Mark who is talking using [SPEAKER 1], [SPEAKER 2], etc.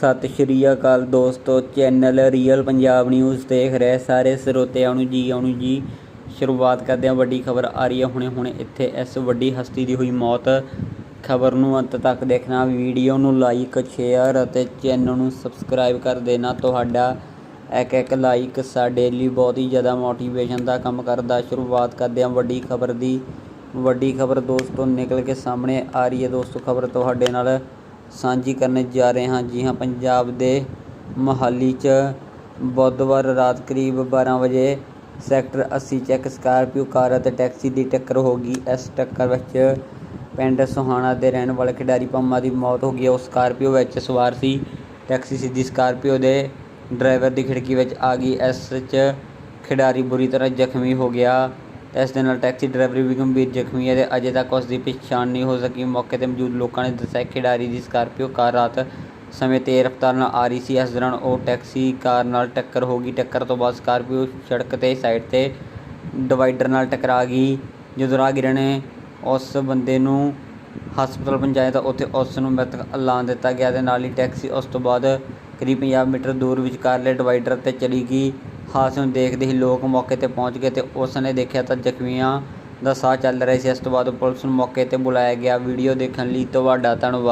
[SPEAKER 1] ਸਤਿ ਸ਼੍ਰੀ ਅਕਾਲ ਦੋਸਤੋ, channel real Punjab news ਦੇਖ ਰਹੇ ਸਾਰੇ ਸਰੋਤਿਆਂ ਨੂੰ ਜੀ, ਆਉਣ ਜੀ। ਸ਼ੁਰੂਆਤ ਕਰਦੇ ਹਾਂ, ਵੱਡੀ ਖਬਰ ਆ ਰਹੀ ਹੈ ਹੁਣੇ ਹੁਣੇ ਇੱਥੇ ਇਸ ਵੱਡੀ ਹਸਤੀ ਦੀ ਹੋਈ ਮੌਤ। ਖਬਰ ਨੂੰ ਅੰਤ ਤੱਕ ਦੇਖਣਾ, ਵੀਡੀਓ ਨੂੰ ਲਾਈਕ ਸ਼ੇਅਰ ਅਤੇ ਚੈਨਲ ਨੂੰ ਸਬਸਕ੍ਰਾਈਬ ਕਰ ਦੇਣਾ। ਤੁਹਾਡਾ ਇੱਕ ਇੱਕ ਲਾਈਕ ਸਾਡੇ ਲਈ ਬਹੁਤ ਹੀ ਜ਼ਿਆਦਾ ਮੋਟੀਵੇਸ਼ਨ ਦਾ ਕੰਮ ਕਰਦਾ। ਸ਼ੁਰੂਆਤ ਕਰਦੇ ਹਾਂ ਵੱਡੀ ਖਬਰ ਦੀ। ਵੱਡੀ ਖਬਰ ਦੋਸਤੋ ਨਿਕਲ ਕੇ ਸਾਹਮਣੇ ਆ ਰਹੀ ਹੈ। ਦੋਸਤੋ, ਖਬਰ ਤੁਹਾਡੇ ਨਾਲ ਸਾਂਝੀ ਕਰਨ ਜਾ ਰਹੇ ਹਾਂ ਜੀ ਹਾਂ, ਪੰਜਾਬ ਦੇ ਮੋਹਾਲੀ 'ਚ ਬੁੱਧਵਾਰ ਰਾਤ ਕਰੀਬ 12 ਵਜੇ ਸੈਕਟਰ 80 'ਚ ਇੱਕ ਸਕਾਰਪੀਓ ਕਾਰ ਅਤੇ ਟੈਕਸੀ ਦੀ ਟੱਕਰ ਹੋ ਗਈ। ਇਸ ਟੱਕਰ ਵਿੱਚ ਪਿੰਡ ਸੋਹਾਣਾ ਦੇ ਰਹਿਣ ਵਾਲੇ ਖਿਡਾਰੀ ਪੰਮਾ ਦੀ ਮੌਤ ਹੋ ਗਈ। ਉਹ ਸਕਾਰਪੀਓ ਵਿੱਚ ਸਵਾਰ ਸੀ। ਟੈਕਸੀ ਸਿੱਧੀ ਸਕਾਰਪੀਓ ਦੇ ਡਰਾਈਵਰ ਦੀ ਖਿੜਕੀ ਵਿੱਚ ਆ ਗਈ। ਇਸ 'ਚ ਖਿਡਾਰੀ ਬੁਰੀ ਤਰ੍ਹਾਂ ਜ਼ਖਮੀ ਹੋ ਗਿਆ। ਇਸ ਦੇ ਨਾਲ ਟੈਕਸੀ ਡਰਾਈਵਰ ਵੀ ਗੰਭੀਰ ਜ਼ਖਮੀ ਹੈ ਤੇ ਅਜੇ ਤੱਕ ਉਸ ਦੀ ਪਛਾਣ ਨਹੀਂ ਹੋ ਸਕੀ। ਮੌਕੇ ਤੇ ਮੌਜੂਦ ਲੋਕਾਂ ਨੇ ਦੱਸਿਆ ਖਿਡਾਰੀ ਦੀ ਸਕਾਰਪੀਓ ਕਾਰ ਰਾਤ ਸਮੇਂ ਤੇਜ਼ ਰਫ਼ਤਾਰ ਨਾਲ ਆ ਰਹੀ ਸੀ। ਇਸ ਦੌਰਾਨ ਉਹ ਟੈਕਸੀ ਕਾਰ ਨਾਲ ਟੱਕਰ ਹੋ ਗਈ। ਟੱਕਰ ਤੋਂ ਬਾਅਦ ਸਕਾਰਪੀਓ ਸੜਕ ਤੇ ਸਾਈਡ ਤੇ ਡਿਵਾਈਡਰ ਨਾਲ ਟਕਰਾ ਗਈ। ਜਦੋਂ ਰਾਹਗੀਰਾਂ ਨੇ ਉਸ ਬੰਦੇ ਨੂੰ ਹਸਪਤਾਲ ਪਹੁੰਚਾਇਆ ਤਾਂ ਉੱਥੇ ਉਸ ਨੂੰ ਮ੍ਰਿਤਕ ਐਲਾਨ ਦਿੱਤਾ ਗਿਆ। ਤੇ ਨਾਲ ਹੀ ਟੈਕਸੀ ਉਸ ਤੋਂ ਬਾਅਦ ਕਰੀਬ 50 ਮੀਟਰ ਦੂਰ ਵਿਚਕਾਰਲੇ ਡਿਵਾਈਡਰ ਤੇ ਚਲੀ ਗਈ। ਹਾਦਸੇ ਨੂੰ ਦੇਖਦੇ ਹੀ ਲੋਕ ਮੌਕੇ ਤੇ ਪਹੁੰਚ ਗਏ ਤੇ ਉਸ ਨੇ ਦੇਖਿਆ ਤਾਂ ਜ਼ਖਮੀਆਂ ਦਾ ਸਾਹ ਚੱਲ ਰਿਹਾ ਸੀ। ਇਸ ਤੋਂ ਬਾਅਦ ਪੁਲਿਸ ਨੂੰ ਮੌਕੇ ਤੇ ਬੁਲਾਇਆ ਗਿਆ। ਵੀਡੀਓ ਦੇਖਣ ਲਈ ਤੁਹਾਡਾ ਧੰਨਵਾਦ।